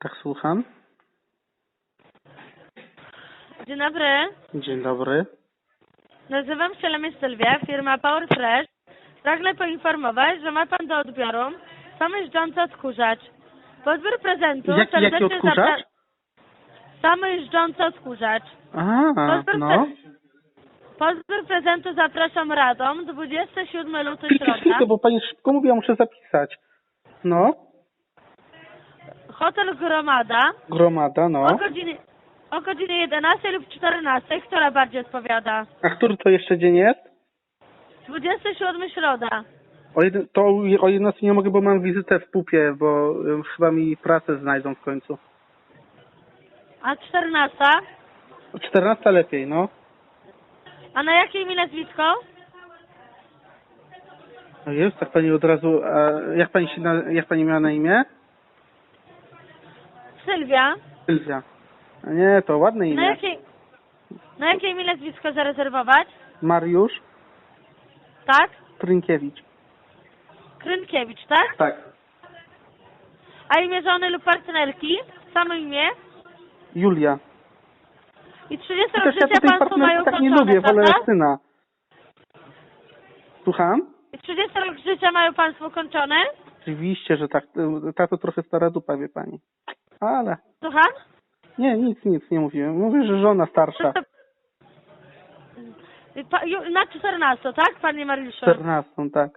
Tak, słucham. Dzień dobry. Dzień dobry. Nazywam się Lemie Sylwia, firma Power Fresh. Pragnę poinformować, że ma pan do odbioru samojeżdżący odkurzacz. Podbiór prezentu Jaki, jaki serdecznie odkurzacz? zapra- Samojeżdżący odkurzacz. A, Podbiór, no. Podbiór prezentu zapraszam Radom, 27 luty Chwilkę, środa. chwilkę, bo pani szybko mówi, ja muszę zapisać. No, Hotel Gromada gromada, no. o godzinie, o godzinie 11 lub 14, która bardziej odpowiada? A który to jeszcze dzień jest? 27 środa. O jeden, to o 11 nie mogę, bo mam wizytę w pupie, bo ym, chyba mi pracę znajdą w końcu. A 14? O 14 lepiej, no. A na jakie imię nazwisko? No jest, tak pani od razu, a jak pani się, na, jak pani miała na imię? Sylwia. Sylwia. Nie, to ładne Na imię. jakie, na jakie imię nazwisko zarezerwować? Mariusz Tak? Trynkiewicz. Krynkiewicz, tak? Tak. A imię żony lub partnerki? Samo imię? Julia. I 30 rok Chociaż ja życia tutaj Państwo mają partnerki tak nie kończone, lubię, wolę prawda? syna. Słucham? I 30 rok życia mają Państwo kończone? Oczywiście, że tak. Tato trochę stara dupa, wie pani. Ale. Słucham? Nie, nic, nic nie mówiłem. Mówię, że żona starsza. I pa- ju- Na 14, tak, Panie Mariuszu? 14, tak.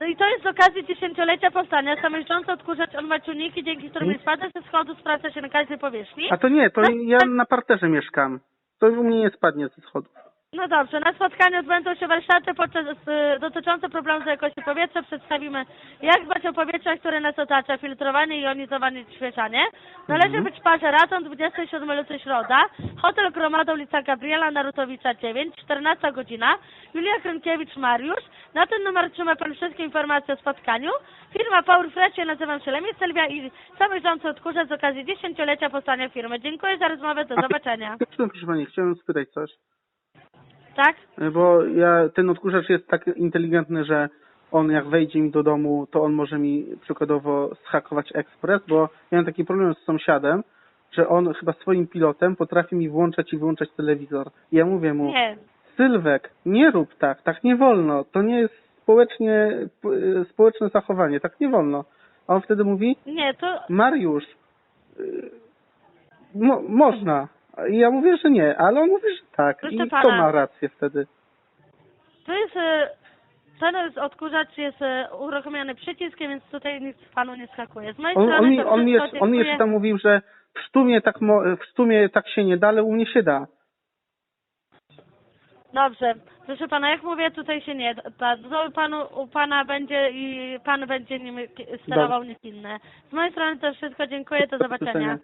No i to jest z okazji dziesięciolecia powstania. Samojeżdżący odkurzacz on ma czujniki, dzięki którym nie spada ze schodu, sprawdza się na każdej powierzchni. A to nie, to ja na parterze mieszkam. To u mnie nie spadnie ze schodów. No dobrze, na spotkaniu odbędą się warsztaty podczas, y, dotyczące problemu z jakości powietrza. Przedstawimy, jak dbać o powietrze, które nas otacza, filtrowanie, jonizowanie, ćwieczanie. Należy Mhm. być w parze Raton, 27 luty środa, hotel Gromada, ulica Gabriela Narutowicza 9, 14 godzina, Julia Krynkiewicz, Mariusz. Na ten numer otrzyma Pan wszystkie informacje o spotkaniu. Firma Power Fresh, ja nazywam się Lemie Sylwia i samojeżdżący odkurzacz z okazji dziesięciolecia powstania firmy. Dziękuję za rozmowę, do zobaczenia. Proszę pani, chciałem spytać coś. Tak? Bo ja, ten odkurzacz jest tak inteligentny, że on jak wejdzie mi do domu, to on może mi przykładowo zhakować ekspres, bo miałem taki problem z sąsiadem, że on chyba swoim pilotem potrafi mi włączać i wyłączać telewizor. I ja mówię mu, Nie. Sylwek, nie rób tak, tak nie wolno, to nie jest społecznie, p- społeczne zachowanie, tak nie wolno. A on wtedy mówi, Nie, to Mariusz, y, mo, można. I ja mówię, że nie, ale on mówi, że tak. Proszę I pana. kto ma rację wtedy? To jest, e, ten odkurzacz jest e, uruchomiony przyciskiem, więc tutaj nic panu nie skakuje. Z mojej On, strony on, mi, to on, wszystko, jeszcze, on dziękuję. jeszcze tam mówił, że w sztumie tak, mo, w sztumie tak się nie da, ale u mnie się da. Dobrze. Proszę pana, jak mówię, tutaj się nie da. To panu, u pana będzie i pan będzie nim ki- sterował nikt inny. Z mojej strony to wszystko, dziękuję, do zobaczenia. zobaczenia.